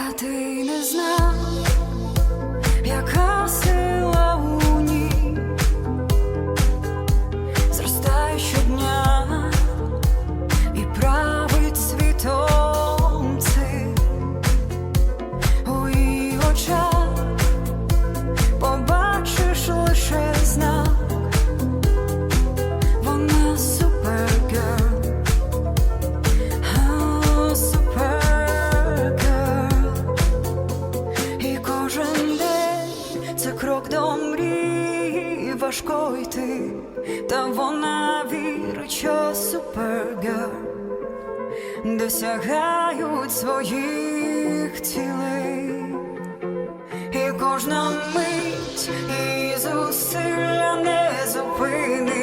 А ти крок до мрії важко йти, та вона вірить, що супергерл досягають своїх цілей. І кожна мить і зусилля не вона